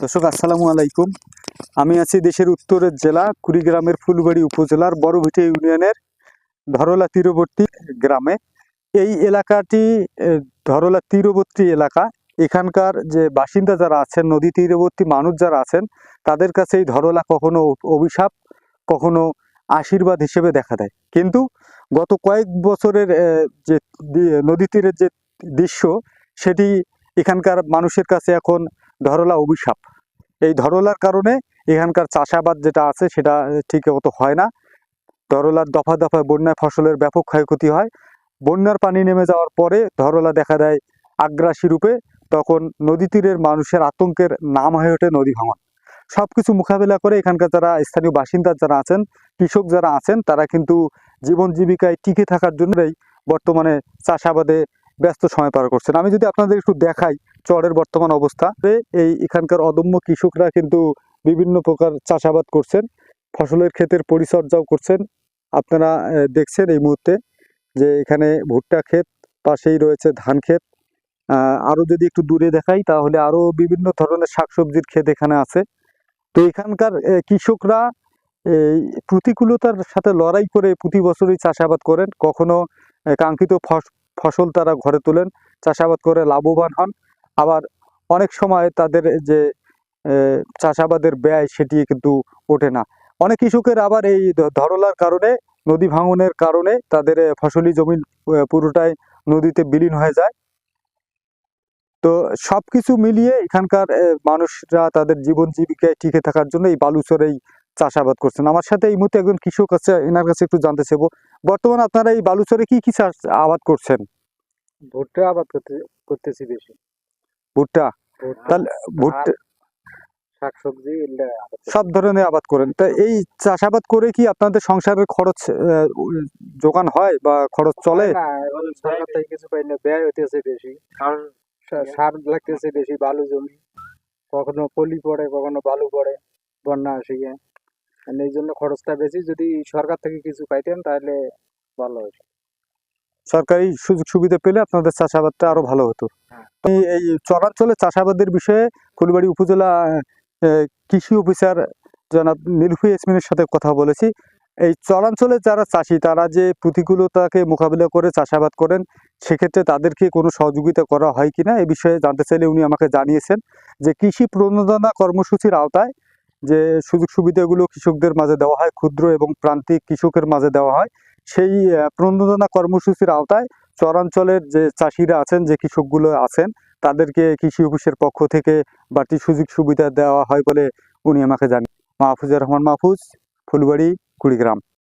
দর্শক, আসসালামু আলাইকুম। আমি আছি দেশের উত্তরের জেলা, কুড়িগ্রামের ফুলবাড়ি উপজেলার বড়ভিটে ইউনিয়নের ধরলা তীরবর্তী গ্রামে। এই এলাকাটি ধরলা তীরবর্তী এলাকা। এখানকার যে বাসিন্দা যারা আছেন, নদী তীরবর্তী মানুষ যারা আছেন, তাদের কাছে এই ধরলা কখনো অভিশাপ, কখনো আশীর্বাদ হিসেবে দেখা দেয়। কিন্তু গত কয়েক বছরের যে নদী তীরের যে দৃশ্য, সেটি এখানকার মানুষের কাছে এখন ধরলা অভিশাপ। এই ধরলার কারণে এখানকার চাষাবাদ যেটা আছে সেটা ঠিক মতো হয় না। ধরলার দফা দফায় বন্যায় ফসলের ব্যাপক ক্ষয়ক্ষতি হয়। বন্যার পানি নেমে যাওয়ার পরে ধরলা দেখা দেয় আগ্রাসী রূপে। তখন নদী তীরের মানুষের আতঙ্কের নাম হয়ে ওঠে নদী ভাঙন। সব কিছু মোকাবিলা করে এখানকার যারা স্থানীয় বাসিন্দা যারা আছেন, কৃষক যারা আছেন, তারা কিন্তু জীবন জীবিকায় টিকে থাকার জন্যই বর্তমানে চাষাবাদে ব্যস্ত সময় পার করছেন। আমি যদি আপনাদের একটু দেখাই চরের বর্তমান অবস্থা এই এখানকার অদম্য কৃষকরা কিন্তু বিভিন্ন প্রকার চাষাবাদ করছেন, ফসলের ক্ষেতের পরিচর্যাও করছেন। আপনারা দেখছেন এই মুহূর্তে যে এখানে ভুট্টা ক্ষেত, পাশেই রয়েছে ধান ক্ষেত। আরও যদি একটু দূরে দেখাই তাহলে আরও বিভিন্ন ধরনের শাকসবজির ক্ষেত এখানে আছে। তো এখানকার কৃষকরা এই প্রতিকূলতার সাথে লড়াই করে প্রতি বছরই চাষাবাদ করেন। কখনো কাঙ্ক্ষিত ফসল তারা ঘরে তোলেন, চাষাবাদ করে লাভবান হন। আবার অনেক সময় তাদের যে চাষাবাদের ব্যয় সেটি কিন্তু ওঠে না। অনেক কৃষকের আবার এই ধরলার কারণে, নদী ভাঙনের কারণে তাদের ফসলি জমি পুরোটাই নদীতে বিলীন হয়ে যায়। তো সব কিছু মিলিয়ে এখানকার মানুষরা তাদের জীবন জীবিকায় টিকে থাকার জন্য এই বালুচরেই চাষাবাদ করছেন। আমার সাথে এই মুহূর্তে একজন কৃষক আছে এনার কাছে একটু জানতে চাইব। বর্তমানে আপনারা এই বালুচরে কি কি চাষ আবাদ করছেন? ভুট্টা আবাদ করতে করতেছি বেশি। ভুট্টা? তাহলে ভুট্টা শাকসবজি। সব ধরনের আবাদ করেন। তা এই চাষাবাদ করে কি আপনাদের সংসারের খরচ যোগান হয় বা খরচ চলে? না সরকার থেকে কিছু পাই না ব্যয় হইতেছে বেশি। সার সার লাগতেছে বেশি বালু জমি। কখনো পলি পড়ে কখনো বালু পড়ে বন্যা আসে গিয়ে। মানে এই জন্য খরচটা বেশি। যদি সরকার থেকে কিছু পাইতেন তাহলে ভালো হতো সরকারি সুযোগ সুবিধা পেলে আপনাদের চাষাবাদটা আরও ভালো হতো। হ্যাঁ। এই চরাঞ্চলে চাষাবাদের বিষয়ে ফুলবাড়ি উপজেলা কৃষি অফিসার জনাব নীলফুই ইসমিনের সাথে কথা বলেছি। এই চরাঞ্চলে যারা চাষি তারা যে প্রতিকূলতাকে মোকাবিলা করে চাষাবাদ করেন সেক্ষেত্রে তাদেরকে কোনো সহযোগিতা করা হয় কিনা এ বিষয়ে জানতে চাইলে উনি আমাকে জানিয়েছেন যে কৃষি প্রণোদনা কর্মসূচির আওতায় যে সুযোগ সুবিধাগুলো কৃষকদের মাঝে দেওয়া হয়, ক্ষুদ্র এবং প্রান্তিক কৃষকের মাঝে দেওয়া হয়, সেই প্রণোদনা কর্মসূচির আওতায় চরাঞ্চলের যে চাষিরা আছেন, যে কৃষকগুলো আছেন, তাদেরকে কৃষি অফিসের পক্ষ থেকে বাড়তি সুযোগ সুবিধা দেওয়া হয় বলে উনি আমাকে জানেন মাহফুজুর রহমান মাহফুজ, ফুলবাড়ি, কুড়িগ্রাম।